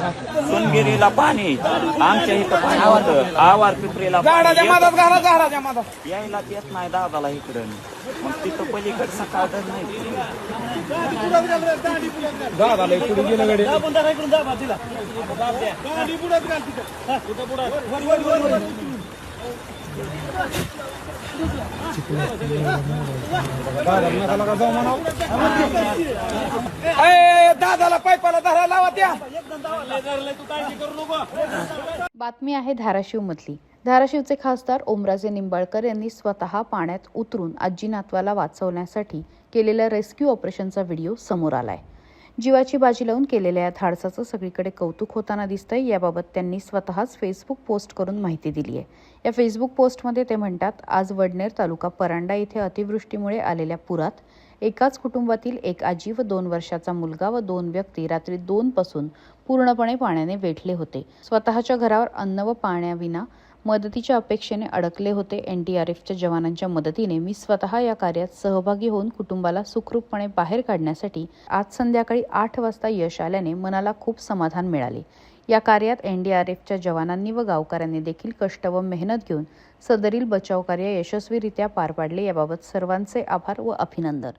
सोनगिरीला पाणी. आमच्या इथं पाणी होतं. आवार पिपरीला यायला येत नाही दादाला इकडं. मग तिथं पलीकडे सकाळ तर नाही. दादाला पुढे गेलं गडे. दादाला पायपाला धरा लावा द्या बातमी आहे धाराशिवमधली धाराशिवचे खासदार ओमराजे निंबाळकर यांनी स्वतः पाण्यात उतरून आजी नातवाला वाचवण्यासाठी केलेल्या रेस्क्यू ऑपरेशनचा व्हिडिओ समोर आलाय. जीवाची बाजी लावून केलेल्या या धाडसाचं सगळीकडे कौतुक होताना दिसतंय. याबाबत त्यांनी स्वतःच फेसबुक पोस्ट करून माहिती दिली आहे. या फेसबुक पोस्टमध्ये ते म्हणतात आज वडनेर तालुका परांडा इथे अतिवृष्टीमुळे आलेल्या पुरात एकाच कुटुंबातील एक आजी व दोन वर्षाचा मुलगा व दोन व्यक्ती रात्री दोन पासून पूर्णपणे पाण्याने वेठले होते. स्वतःच्या घरावर अन्न व पाण्याविना मदतीच्या अपेक्षेने अडकले होते. एन डी आर एफच्या जवानांच्या मदतीने मी स्वतः या कार्यात सहभागी होऊन कुटुंबाला सुखरूपपणे बाहेर काढण्यासाठी आज संध्याकाळी आठ वाजता यश आल्याने मनाला खूप समाधान मिळाले. या कार्यात एन डी आर एफच्या जवानांनी व गावकऱ्यांनी देखील कष्ट व मेहनत घेऊन सदरील बचाव कार्य यशस्वीरित्या पार पाडले. याबाबत सर्वांचे आभार व अभिनंदन.